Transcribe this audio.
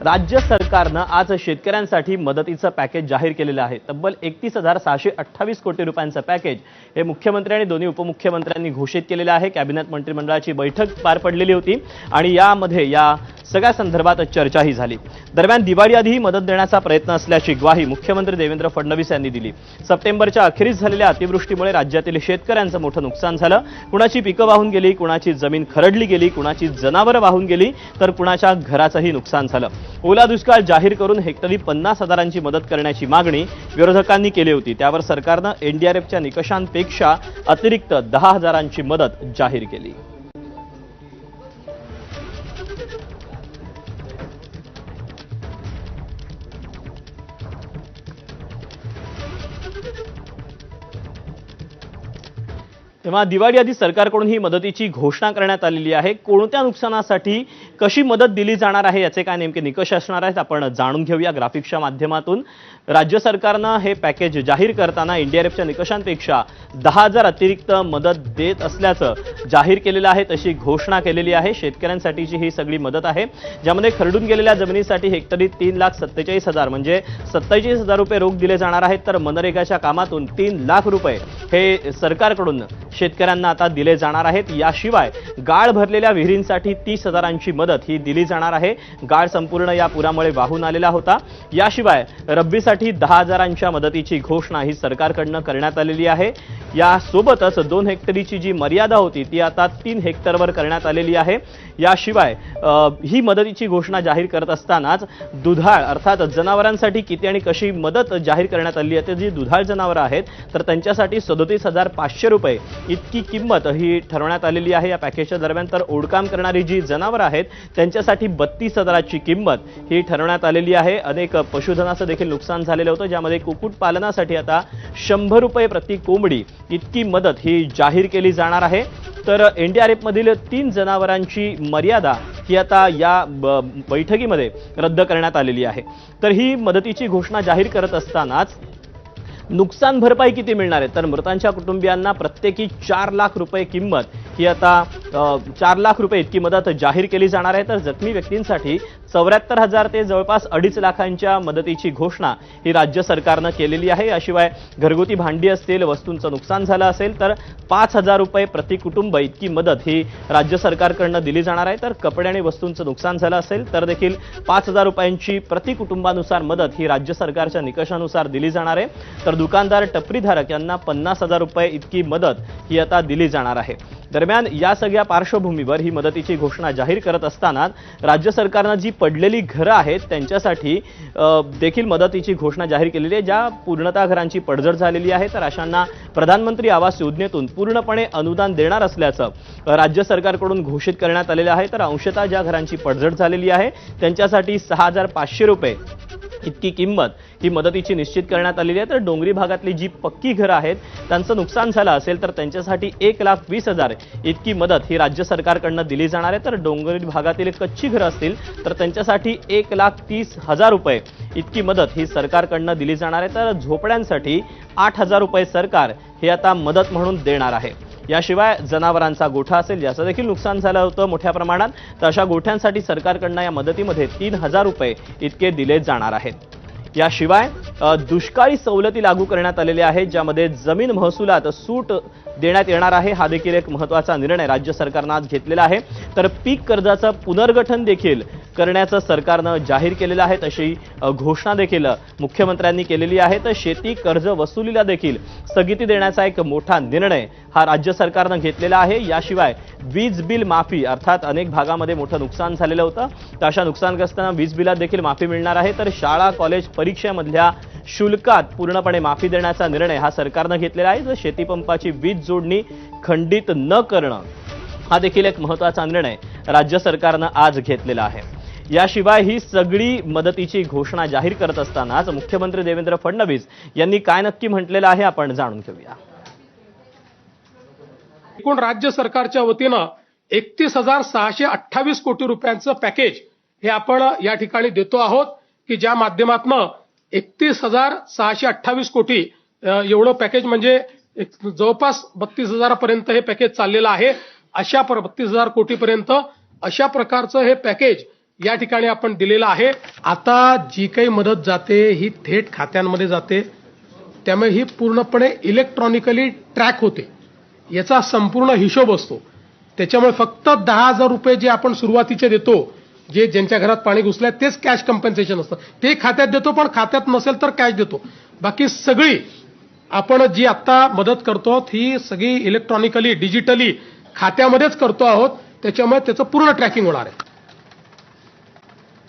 राज्य सरकारनं आज शेतकऱ्यांसाठी मदतीचं पॅकेज जाहीर केलेलं आहे. तब्बल एकतीस हजार सहाशे अठ्ठावीस कोटी रुपयांचं पॅकेज हे मुख्यमंत्री आणि दोन्ही उपमुख्यमंत्र्यांनी घोषित केलेलं आहे. कॅबिनेट मंत्रिमंडळाची बैठक पार पडलेली होती. आणि यामध्ये या सगळ्या संदर्भात चर्चाही झाली. दरम्यान दिवाळी आधीही मदत देण्याचा प्रयत्न असल्याची ग्वाही मुख्यमंत्री देवेंद्र फडणवीस यांनी दिली. सप्टेंबरच्या अखेरीस झालेल्या अतिवृष्टीमुळे राज्यातील शेतकऱ्यांचं मोठं नुकसान झालं. कुणाची पिकं वाहून गेली कुणाची जमीन खरडली गेली कुणाची जनावरं वाहून गेली तर कुणाच्या घराचंही नुकसान झालं. ओला दुष्काळ जाहीर करून हेक्टरी पन्नास हजारांची मदत करण्याची मागणी विरोधकांनी केली होती. त्यावर सरकारनं एनडीआरएफच्या निकषांपेक्षा अतिरिक्त दहा हजारांची मदत जाहीर केली. तेव्हा दिवाळी आधी सरकारकडून ही मदतीची घोषणा करण्यात आलेली आहे. कोणत्या नुकसानासाठी कशी मदत दिली जाणार आहे याचे काय नेमके निकष असणार आहेत आपण जाणून घेऊया ग्राफिक्सच्या माध्यमातून. राज्य सरकारनं हे पॅकेज जाहीर करताना एनडीआरएफच्या निकषांपेक्षा दहा हजार अतिरिक्त मदत देत असल्याचं जाहीर केलेलं आहे तशी घोषणा केलेली आहे. शेतकऱ्यांसाठीची ही सगळी मदत आहे. ज्यामध्ये खरडून गेलेल्या जमिनीसाठी हेक्टरी तीन लाख सत्तेचाळीस हजार म्हणजे सत्तेचाळीस हजार रुपये रोख दिले जाणार आहेत. तर मनरेगाच्या कामातून तीन लाख रुपये हे सरकारकडून शेतकऱ्यांना आता दिले जाणार आहेत. याशिवाय गाळ भरलेल्या विहिरींसाठी तीस हजारांची मदत ही दिली जाणार आहे. गाळ संपूर्ण या पुरामुळे वाहून आलेला होता. याशिवाय रब्बीसाठी दहा हजारांच्या मदतीची घोषणा ही सरकारकडनं करण्यात आलेली आहे. यासोबतच दोन हेक्टरीची जी मर्यादा होती ती आता तीन हेक्टरवर करण्यात आलेली आहे. याशिवाय ही मदतीची घोषणा जाहीर करत असतानाच दुधाळ अर्थात जनावरांसाठी किती आणि कशी मदत जाहीर करण्यात आली आहे ते जी दुधाळ जनावरं आहेत तर त्यांच्यासाठी सदोतीस हजार पाचशे रुपये इतकी किंमत ही ठरवण्यात आलेली आहे. या पॅकेजच्या दरम्यान तर ओढकाम करणारी जी जनावरं आहेत त्यांच्यासाठी बत्तीस हजाराची किंमत ही ठरवण्यात आलेली आहे. अनेक पशुधनाचं देखील नुकसान झालेलं होतं. ज्यामध्ये कुक्कुटपालनासाठी आता शंभर रुपये प्रति कोंबडी इतकी मदत ही जाहीर केली जाणार आहे. तर एनडीआरएफमधील तीन जनावरांची मर्यादा ही आता या ब- बैठकीमध्ये रद्द करण्यात आलेली आहे. तर ही मदतीची घोषणा जाहीर करत असतानाच नुकसान भरपाई किती मिळणार आहे? तर मृतांच्या कुटुंबियांना प्रत्येकी चार लाख रुपये किंमत ही आता चार लाख रुपये इतकी मदत जाहीर केली जाणार आहे. तर जखमी व्यक्तींसाठी चौऱ्याहत्तर हजार ते जवळपास अडीच लाखांच्या मदतीची घोषणा ही राज्य सरकारनं केलेली आहे. याशिवाय घरगुती भांडी असतील वस्तूंचं नुकसान झालं असेल तर पाच हजार रुपये प्रति कुटुंब इतकी मदत ही राज्य सरकारकडनं दिली जाणार आहे. तर कपडे आणि वस्तूंचं नुकसान झालं असेल तर देखील पाच हजार रुपयांची प्रति कुटुंबानुसार मदत ही राज्य सरकारच्या निकषानुसार दिली जाणार आहे. तर दुकानदार टपरीधारक यांना पन्नास हजार रुपये इतकी मदत ही आता दिली जाणार आहे. दरम्यान या सगळ्या पार्श्वभूमीवर ही मदतीची घोषणा जाहीर करत असताना राज्य सरकारनं जी पडलेली घरं आहेत त्यांच्यासाठी देखील मदतीची घोषणा जाहीर केलेली आहे. ज्या पूर्णतः घरांची पडझड झालेली आहे तर अशांना प्रधानमंत्री आवास योजनेतून पूर्णपणे अनुदान देणार असल्याचं राज्य सरकारकडून घोषित करण्यात आलेलं आहे. तर अंशतः ज्या घरांची पडझड झालेली आहे त्यांच्यासाठी सहा हजार पाचशे रुपये इतकी किंमत ही मदतीची निश्चित करण्यात आलेली आहे. तर डोंगरी भागातली जी पक्की घरं आहेत त्यांचं नुकसान झालं असेल तर त्यांच्यासाठी एक लाख वीस हजार इतकी मदत ही राज्य सरकारकडनं दिली जाणार आहे. तर डोंगरी भागातील कच्ची घरं असतील तर त्यांच्यासाठी एक लाख तीस हजार रुपये इतकी मदत ही सरकारकडनं दिली जाणार आहे. तर झोपड्यांसाठी आठ हजार रुपये सरकार हे आता मदत म्हणून देणार आहे. याशिवाय जनावरांचा गोठा असेल याचं देखील नुकसान झालं होतं मोठ्या प्रमाणात. तर अशा गोठ्यांसाठी सरकारकडनं या मदतीमध्ये तीन हजार रुपये इतके दिले जाणार आहेत. याशिवाय दुष्काळी सवलती लागू करण्यात आलेल्या आहेत ज्यामध्ये जमीन महसुलात सूट देण्यात येणार आहे हा देखील एक महत्त्वाचा निर्णय राज्य सरकारनं आज घेतलेला आहे. तर पीक कर्जाचं पुनर्गठन देखील करण्याचं सरकारनं जाहीर केलेलं आहे तशी घोषणा देखील मुख्यमंत्र्यांनी केलेली आहे. तर शेती कर्ज वसुलीला देखील स्थगिती देण्याचा एक मोठा निर्णय हा राज्य सरकारनं घेतलेला आहे. याशिवाय वीज बिल माफी अर्थात अनेक भागामध्ये मोठं नुकसान झालेलं होतं. तर अशा नुकसानग्रस्तांना वीज बिलात देखील माफी मिळणार आहे. तर शाळा कॉलेज परीक्षेमधल्या शुल्कात पूर्णपणे माफी देण्याचा निर्णय हा सरकारनं घेतलेला आहे. तर शेतीपंपाची वीज जोडणी खंडित न करणं हा देखील एक महत्त्वाचा निर्णय राज्य सरकारनं आज घेतलेला आहे. याशिवाय ही सगळी मदतीची घोषणा जाहीर करत असतानाच मुख्यमंत्री देवेंद्र फडणवीस यांनी काय नक्की म्हटलेलं आहे आपण जाणून घेऊया. एकूण राज्य सरकारच्या वतीनं एकतीस हजार सहाशे अठ्ठावीस कोटी रुपयांचं पॅकेज हे आपण या ठिकाणी देतो आहोत की ज्या माध्यमातनं एकतीस हजार सहाशे अठ्ठावीस कोटी एवढं पॅकेज म्हणजे एक जवळपास बत्तीस हजारापर्यंत हे पॅकेज चाललेलं आहे. अशा बत्तीस हजार कोटीपर्यंत अशा प्रकारचं हे पॅकेज या ठिकाणी आपण दिलेला आहे. आता जी काही मदत जाते ही थेट खात्यांमध्ये जाते. त्यामुळे ही पूर्णपणे इलेक्ट्रॉनिकली ट्रॅक होते. याचा संपूर्ण हिशोब असतो. त्याच्यामुळे फक्त दहा हजार रुपये जे आपण सुरुवातीचे देतो जे ज्यांच्या घरात पाणी घुसलंय तेच कॅश कंपन्सेशन असतं. ते खात्यात देतो पण खात्यात नसेल तर कॅश देतो. बाकी सगळी आपण जी आता मदत करतो आहोत ही सगळी इलेक्ट्रॉनिकली डिजिटली खात्यामध्येच करतो आहोत. त्याच्यामुळे त्याचं पूर्ण ट्रॅकिंग होणार आहे.